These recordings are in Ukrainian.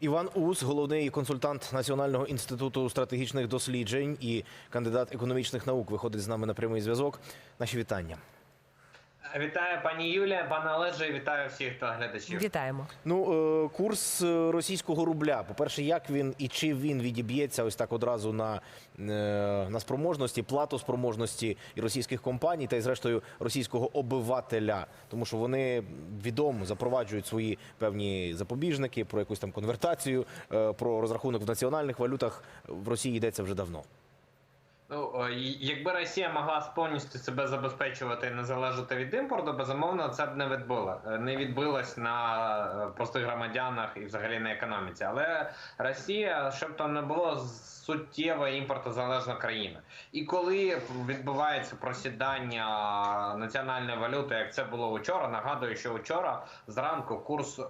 Іван Ус, головний консультант Національного інституту стратегічних досліджень і кандидат економічних наук, виходить з нами на прямий зв'язок. Наші вітання. Вітаю пані Юлія, пане Олеже, вітаю всіх глядачів. Вітаємо. Ну, е, курс е, російського рубля. По-перше, як він і чи він відіб'ється ось так одразу на, е, на спроможності, плату спроможності і російських компаній, та й зрештою російського обивателя, тому що вони відомо запроваджують свої певні запобіжники про якусь там конвертацію, про розрахунок в національних валютах в Росії йдеться вже давно. Ну якби Росія могла повністю себе забезпечувати і не залежати від імпорту, безумовно, це б не відбуло не відбилось на е, простих громадянах і взагалі на економіці. Але Росія, щоб там не було суттєва імпортозалежна країна. І коли відбувається просідання національної валюти, як це було вчора, нагадую, що вчора зранку курс е,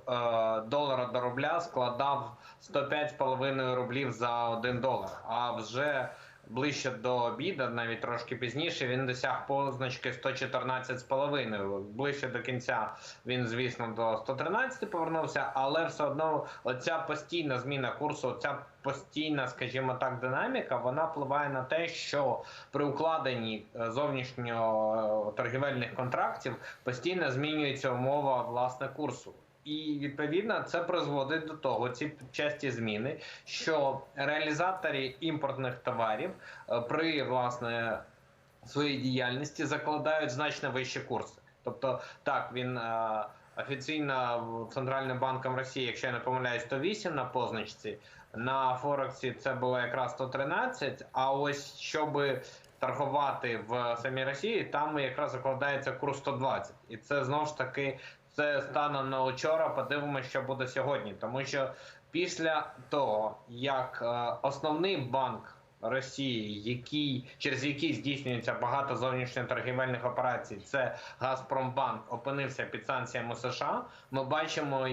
долара до рубля складав 105,5 рублів за 1 долар. А вже ближче до обіду, навіть трошки пізніше, він досяг позначки 114,5. Ближче до кінця він, звісно, до 113 повернувся, але все одно оця постійна зміна курсу, оця постійна, скажімо так, динаміка, вона впливає на те, що при укладенні е, зовнішньо торгівельних контрактів постійно змінюється умова власне курсу. І відповідно це призводить до того, ці часті зміни, що реалізаторі імпортних товарів е, при власне своїй діяльності закладають значно вищі курси. Тобто, так він е, офіційно Центральним банком Росії, якщо я не помиляюсь, 108 на позначці. На Форексі це було якраз 113, А ось щоби торгувати в самій Росії, там якраз закладається курс 120. І це знову ж таки це станом на вчора. Подивимося, що буде сьогодні, тому що після того, як е, основний банк Росії, який через який здійснюється багато зовнішньоторгівельних операцій, це Газпромбанк, опинився під санкціями США. Ми бачимо.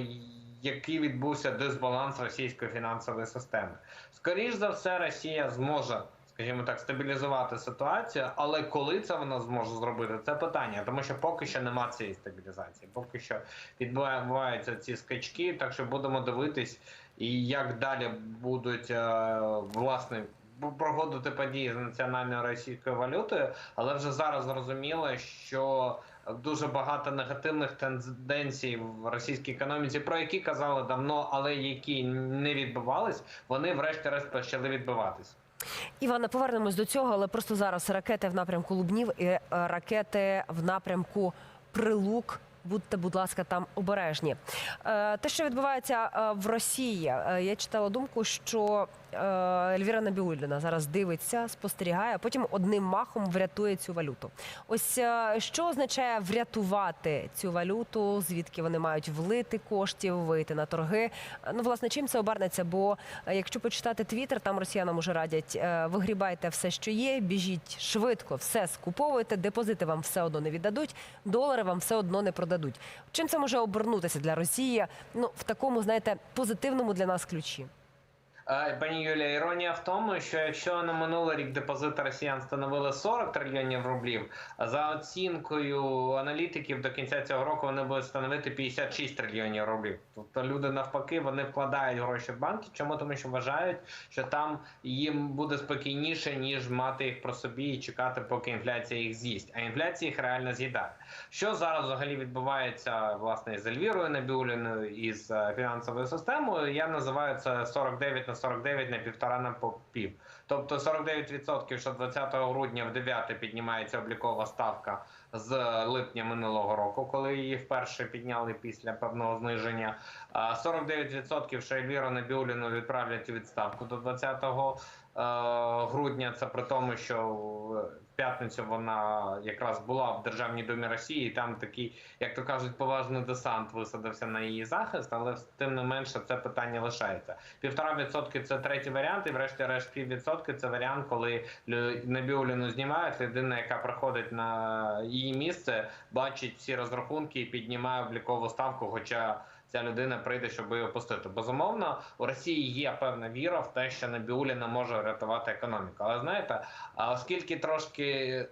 Який відбувся дисбаланс російської фінансової системи, скоріш за все, Росія зможе скажімо так, стабілізувати ситуацію. Але коли це вона зможе зробити, це питання, тому що поки що нема цієї стабілізації, поки що відбуваються ці скачки. Так що будемо дивитись, і як далі будуть е, власне. Проходити події з національною російською валютою, але вже зараз зрозуміло, що дуже багато негативних тенденцій в російській економіці, про які казали давно, але які не відбувались, вони врешті-решт почали відбуватись. Івана, повернемось до цього, але просто зараз ракети в напрямку Лубнів і е, ракети в напрямку Прилук. Будьте, будь ласка, там обережні. Е, Те, що відбувається е, в Росії, е, я читала думку, що Ельвіра Набіуліна зараз дивиться, спостерігає, а потім одним махом врятує цю валюту. Ось що означає врятувати цю валюту, звідки вони мають влити коштів, вийти на торги. Ну, власне, чим це обернеться? Бо якщо почитати твіттер, там росіянам уже радять вигрібайте все, що є, біжіть швидко, все скуповуйте, депозити вам все одно не віддадуть, долари вам все одно не продадуть. Чим це може обернутися для Росії? Ну в такому, знаєте, позитивному для нас ключі. Пані Юлія, іронія в тому, що якщо на минулий рік депозити росіян становили 40 трильйонів рублів, за оцінкою аналітиків до кінця цього року вони будуть становити 56 трильйонів рублів. Тобто люди навпаки вони вкладають гроші в банки. Чому тому, що вважають, що там їм буде спокійніше ніж мати їх про собі і чекати, поки інфляція їх з'їсть. А інфляція їх реально з'їдає. Що зараз взагалі відбувається власне з Ельвірою Набіуліною і з е, фінансовою системою? Я називаю це 49 на 49 на півтора на по пів. Тобто 49%, що 20 грудня в 9 піднімається облікова ставка з липня минулого року, коли її вперше підняли після певного зниження. 49% що Ельвіру Набіуліну відправлять у відставку до 20 е, грудня. Це при тому, що п'ятницю вона якраз була в Державній думі Росії. і Там такий, як то кажуть, поважний десант висадився на її захист, але тим не менше це питання лишається. Півтора відсотки це третій варіант, і врешті-решт піввідсотки це варіант, коли Набіуліну знімають. Людина, яка приходить на її місце, бачить всі розрахунки і піднімає облікову ставку. Хоча ця людина прийде, щоб її опустити. Безумовно, у Росії є певна віра в те, що Набіуліна може врятувати економіку. Але знаєте, оскільки трошки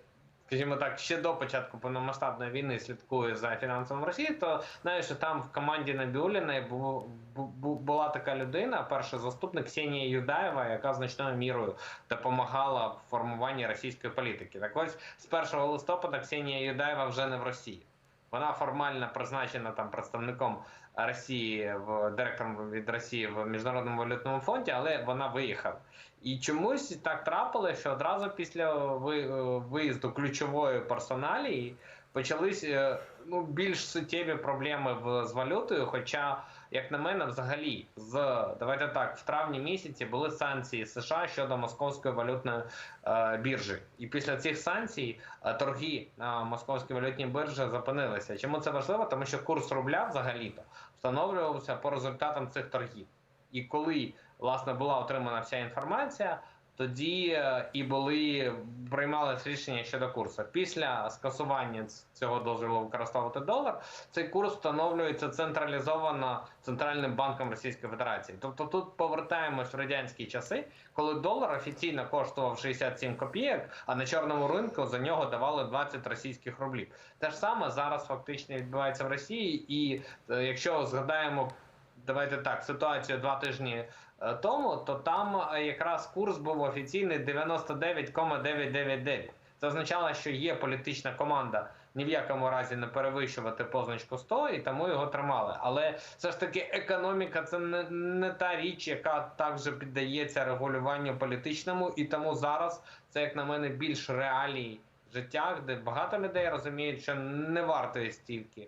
скажімо так, ще до початку повномасштабної війни слідкую за фінансовим Росії, то знаю, що там в команді Набіуліної бу- бу- бу- була така людина, перший заступник Ксенія Юдаєва, яка значною мірою допомагала в формуванні російської політики. Так ось з 1 листопада Ксенія Юдаєва вже не в Росії. Вона формально призначена там представником Росії в директором від Росії в міжнародному валютному фонді, але вона виїхала. І чомусь так трапилося, що одразу після е, виїзду ключової персоналії почались е, ну, більш суттєві проблеми в, з валютою. Хоча, як на мене, взагалі, з давайте так, в травні місяці були санкції США щодо московської валютної е, біржі. І після цих санкцій е, торги на московській валютній біржі зупинилися. Чому це важливо? Тому що курс рубля взагалі-то встановлювався по результатам цих торгів. І коли власне була отримана вся інформація, тоді е, і були приймалися рішення щодо курсу. Після скасування цього дозволу використовувати долар, цей курс встановлюється централізовано центральним банком Російської Федерації. Тобто тут повертаємось в радянські часи, коли долар офіційно коштував 67 копійок, а на чорному ринку за нього давали 20 російських рублів. Те ж саме зараз фактично відбувається в Росії, і е, якщо згадаємо давайте так, ситуацію два тижні е, тому, то там е, якраз курс був офіційний 99,999. Це означало, що є політична команда ні в якому разі не перевищувати позначку 100, і тому його тримали. Але все ж таки економіка це не, не та річ, яка також піддається регулюванню політичному, і тому зараз це, як на мене, більш реалій життя, де багато людей розуміють, що не вартує стільки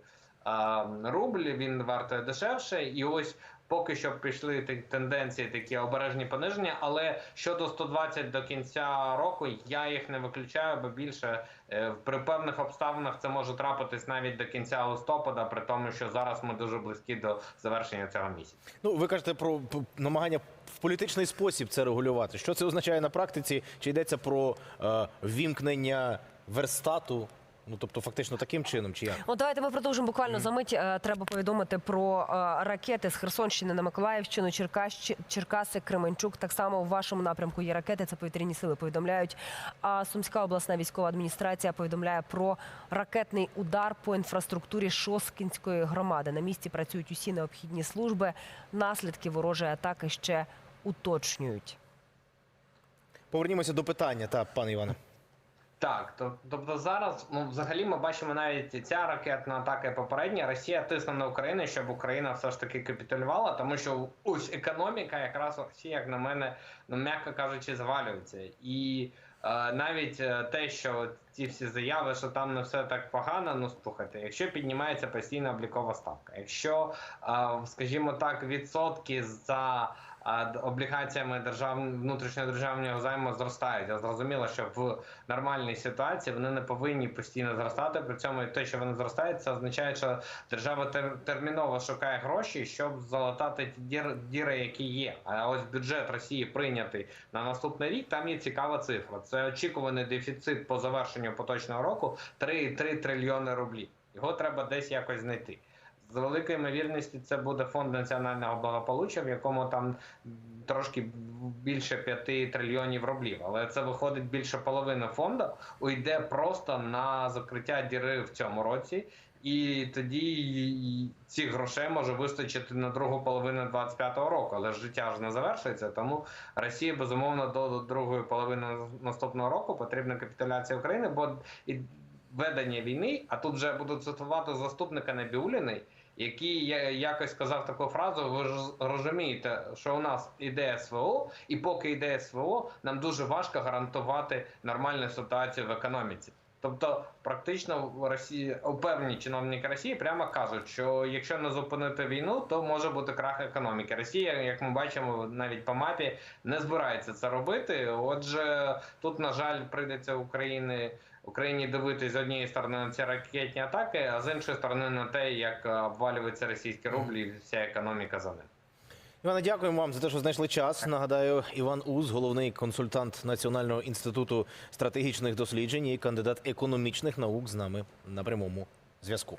рубль, він вартує дешевше, і ось. Поки що пішли тенденції, такі обережні пониження, але щодо 120 до кінця року я їх не виключаю, бо більше е, при певних обставинах це може трапитись навіть до кінця листопада, при тому, що зараз ми дуже близькі до завершення цього місяця. Ну, ви кажете про намагання в політичний спосіб це регулювати. Що це означає на практиці? Чи йдеться про е, ввімкнення верстату? Ну тобто, фактично таким чином, чи як? От давайте ми продовжимо буквально за мить. Е, Треба повідомити про е, ракети з Херсонщини на Миколаївщину, Черкащ, Черкаси, Кременчук. Так само у вашому напрямку є ракети. Це повітряні сили повідомляють. А Сумська обласна військова адміністрація повідомляє про ракетний удар по інфраструктурі Шоскінської громади. На місці працюють усі необхідні служби. Наслідки ворожої атаки ще уточнюють. Повернімося до питання, та пане Іване. Так, тобто зараз, ну взагалі, ми бачимо навіть ця ракетна атака і попередня. Росія тисне на Україну, щоб Україна все ж таки капітулювала, тому що ось економіка, якраз Росії, як на мене, ну м'яко кажучи, завалюється. І е, навіть е, те, що ці всі заяви, що там не все так погано, ну слухайте, якщо піднімається постійна облікова ставка, якщо, е, скажімо так, відсотки за облігаціями держав... внутрішнього державного займу зростають. А зрозуміло, що в нормальній ситуації вони не повинні постійно зростати. При цьому і те, що вони зростають, це означає, що держава тер... терміново шукає гроші, щоб залатати ті дір... діри, які є. А ось бюджет Росії прийнятий на наступний рік. Там є цікава цифра. Це очікуваний дефіцит по завершенню поточного року 3,3 трильйони рублів. Його треба десь якось знайти. З великою ймовірністю це буде фонд національного благополуччя, в якому там трошки більше 5 трильйонів рублів. Але це виходить більше половини фонду, уйде просто на закриття діри в цьому році. І тоді цих грошей може вистачити на другу половину 25-го року, але життя ж не завершується. Тому Росії безумовно до до другої половини наступного року потрібна капітуляція України, бо і ведення війни, а тут вже буду цитувати заступника Набіуліної, який я- якось сказав таку фразу: ви ж розумієте, що у нас іде СВО, і поки йде СВО, нам дуже важко гарантувати нормальну ситуацію в економіці. Тобто, практично в Росії певні чиновники Росії прямо кажуть, що якщо не зупинити війну, то може бути крах економіки. Росія, як ми бачимо, навіть по мапі не збирається це робити. Отже, тут на жаль прийдеться Україні Україні дивитись з однієї сторони на ці ракетні атаки, а з іншої сторони на те, як обвалюються обвалюється рублі, і вся економіка за ним. Іване, дякуємо вам за те, що знайшли час. Нагадаю, Іван Уз, головний консультант Національного інституту стратегічних досліджень і кандидат економічних наук з нами на прямому зв'язку.